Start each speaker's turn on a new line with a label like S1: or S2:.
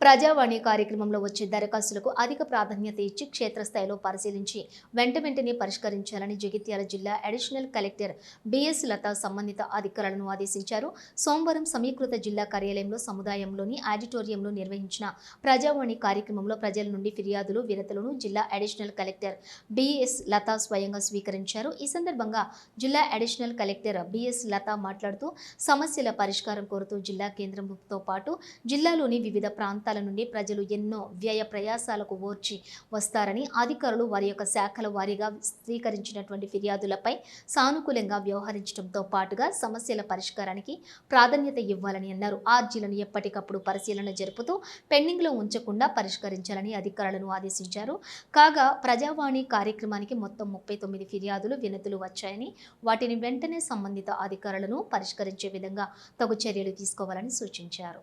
S1: ప్రజావాణి కార్యక్రమంలో వచ్చే దరఖాస్తులకు అధిక ప్రాధాన్యత ఇచ్చి క్షేత్రస్థాయిలో పరిశీలించి వెంట వెంటనే పరిష్కరించాలని జగిత్యాల జిల్లా అడిషనల్ కలెక్టర్ బిఎస్ లత సంబంధిత అధికారులను ఆదేశించారు. సోమవారం సమీకృత జిల్లా కార్యాలయంలో సముదాయంలోని ఆడిటోరియంలో నిర్వహించిన ప్రజావాణి కార్యక్రమంలో ప్రజల నుండి ఫిర్యాదులు విరతలను జిల్లా అడిషనల్ కలెక్టర్ బిఎస్ లత స్వయంగా స్వీకరించారు. ఈ సందర్భంగా జిల్లా అడిషనల్ కలెక్టర్ బిఎస్ లత మాట్లాడుతూ సమస్యల పరిష్కారం కోరుతూ జిల్లా కేంద్రంతో పాటు జిల్లాలోని వివిధ ప్రాంతాల నుండి ప్రజలు ఎన్నో వ్యయ ప్రయాసాలకు ఓర్చి వస్తారని అధికారులు వారి యొక్క శాఖల వారీగా స్వీకరించినటువంటి ఫిర్యాదులపై సానుకూలంగా వ్యవహరించడంతో పాటుగా సమస్యల పరిష్కారానికి ప్రాధాన్యత ఇవ్వాలని అన్నారు. ఆర్జీలను ఎప్పటికప్పుడు పరిశీలన జరుపుతూ పెండింగ్లో ఉంచకుండా పరిష్కరించాలని అధికారులను ఆదేశించారు. కాగా ప్రజావాణి కార్యక్రమానికి మొత్తం ముప్పై తొమ్మిది ఫిర్యాదులు వినతులు వచ్చాయని వాటిని వెంటనే సంబంధిత అధికారులను పరిష్కరించే విధంగా తగు చర్యలు తీసుకోవాలని సూచించారు.